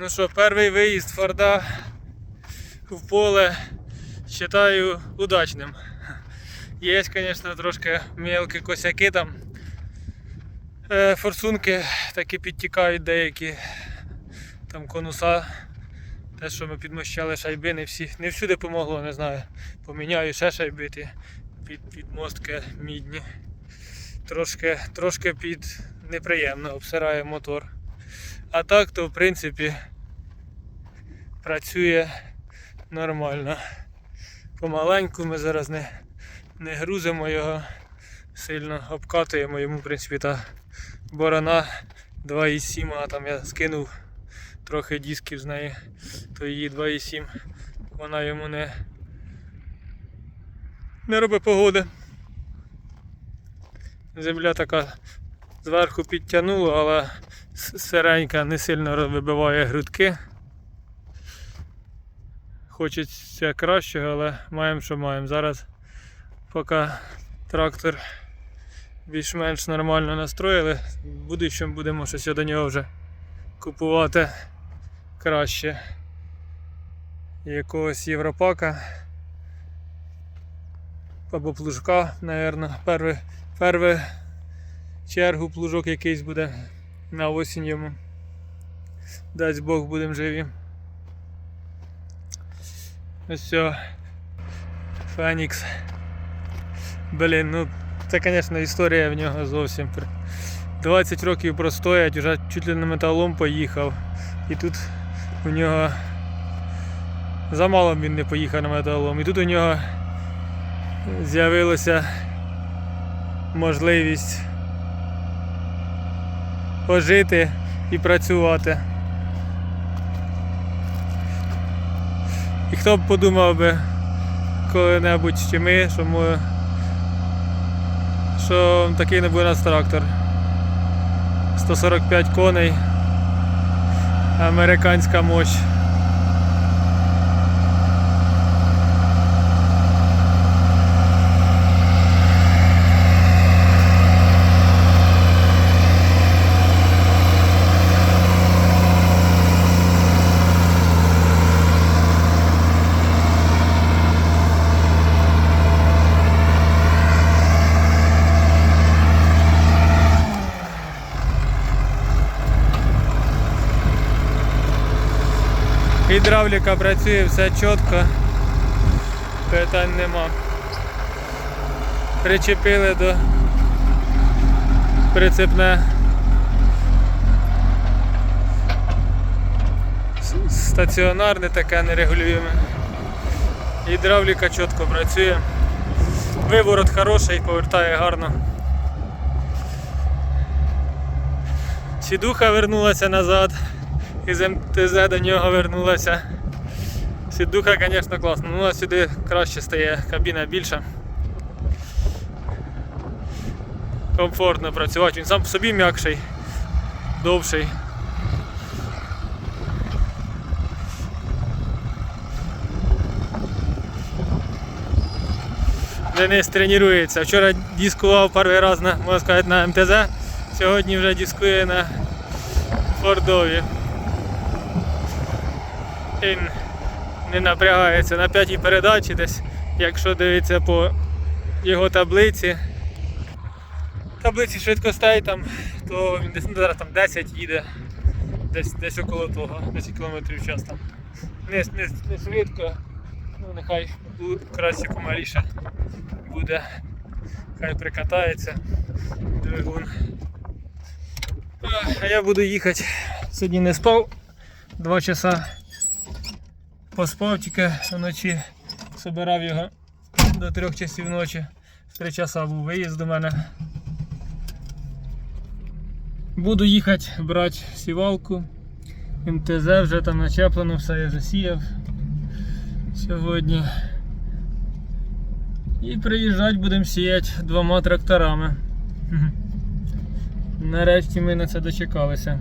Ну що, перший виїзд Форда в поле вважаю удачним. Є, звісно, трошки мелкі косяки там. Е, Форсунки таки підтікають деякі. Там конуса. Те, що ми підмощали шайби, не всі. Не всюди помогло, не знаю. Поміняю ще шайби ті під підмостки мідні. Трошки, трошки під неприємно обсирає мотор. А так то в принципі працює нормально. Помаленьку ми зараз не, не грузимо його, сильно обкатуємо йому, в принципі, та борона 2,7, а там я скинув трохи дисків з неї, то її 2,7 вона йому не, не робить погоди. Земля така зверху підтягнула, але сиренька не сильно вибиває грудки. Хочеться кращого, але маємо, що маємо. Зараз поки трактор більш-менш нормально настроїли, в будущому будемо щось до нього вже купувати краще. Якогось європака або плужка, мабуть. Перший, чергу плужок якийсь буде на осінь йому. Дасть Бог будемо живі. Ось все. Фенікс. Блін, ну це, звісно, історія в нього зовсім. 20 років простоять, вже чуть ли не металом поїхав. І тут у нього замало він не поїхав на металом. І тут у нього з'явилася можливість пожити і працювати. І хто б подумав би коли-небудь чи ми, що ми, що такий не буде нас трактор. 145 коней. Американська мощь. Гідравліка працює все чітко. Питань нема. Причепили до прицепне стаціонарне таке нерегулюєме. Гідравліка чітко працює. Виворот хороший, повертає гарно. Сідуха вернулася назад. Із МТЗ до нього вернулася. Сідуха, звісно, класно. Ну а сюди краще стає, кабіна більша. Комфортно працювати. Він сам по собі м'якший, довший. Денис тренується. Вчора дискував перший раз на, можна сказати, на МТЗ, сьогодні вже дискує на Фордові. Він не напрягається на п'ятій передачі десь, якщо дивитися по його таблиці. Таблиці швидкостей там, то він десь ну, зараз там 10 їде, десь, десь около того, 10 км в час там. Не, не, не швидко, ну нехай краще помаліше буде, хай прикатається двигун. А я буду їхати. Сьогодні не спав 2 часа. Поспав тільки вночі, собирав його до 3 часів ночі. В 3 часа був виїзд до мене. Буду їхати брати сівалку. МТЗ вже там начеплено, все я вже сіяв сьогодні. І приїжджати будемо сіяти двома тракторами. Нарешті ми на це дочекалися.